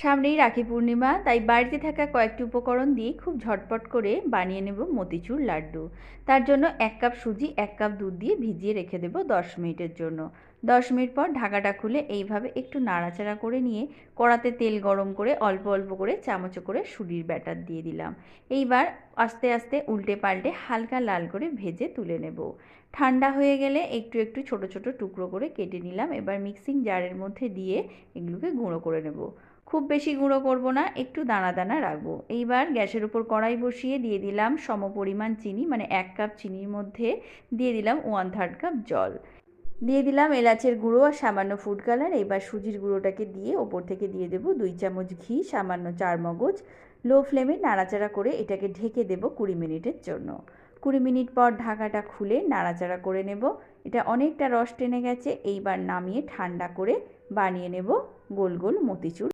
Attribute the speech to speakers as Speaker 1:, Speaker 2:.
Speaker 1: সামনেই রাখি পূর্ণিমা, তাই বাড়িতে থাকা কয়েকটি উপকরণ দিয়ে খুব ঝটপট করে বানিয়ে নেব মতিচুর লাড্ডু। তার জন্য এক কাপ সুজি, এক কাপ দুধ দিয়ে ভিজিয়ে রেখে দেবো দশ মিনিটের জন্য। দশ মিনিট পর ঢাকাটা খুলে এইভাবে একটু নাড়াচাড়া করে নিয়ে কড়াতে তেল গরম করে অল্প অল্প করে চামচ করে সুজির ব্যাটার দিয়ে দিলাম। এইবার আস্তে আস্তে উল্টে পাল্টে হালকা লাল করে ভেজে তুলে নেব। ঠান্ডা হয়ে গেলে একটু একটু ছোট ছোট টুকরো করে কেটে নিলাম। এবার মিক্সিং জারের মধ্যে দিয়ে এগুলোকে গুঁড়ো করে নেব। খুব বেশি গুঁড়ো করব না, একটু দানা দানা রাখব। এইবার গ্যাসের উপর কড়াই বসিয়ে দিয়ে দিলাম সম পরিমাণ চিনি মানে এক কাপ চিনির মধ্যে দিয়ে দিলাম ওয়ান থার্ড কাপ জল। দিয়ে দিলাম এলাচের গুঁড়ো আর সামান্য ফুড কালার এবার সুজির গুঁড়োটাকে দিয়ে ওপর থেকে দিয়ে দেবো দুই চামচ ঘি, সামান্য চার মগজ লো ফ্লেমে নাড়াচাড়া করে এটাকে ঢেকে দেবো কুড়ি মিনিটের জন্য। কুড়ি মিনিট পর ঢাকাটা খুলে নাড়াচাড়া করে নেব। এটা অনেকটা রস টেনে গেছে, এইবার নামিয়ে ঠান্ডা করে বানিয়ে নেব গোল গোল মতিচুর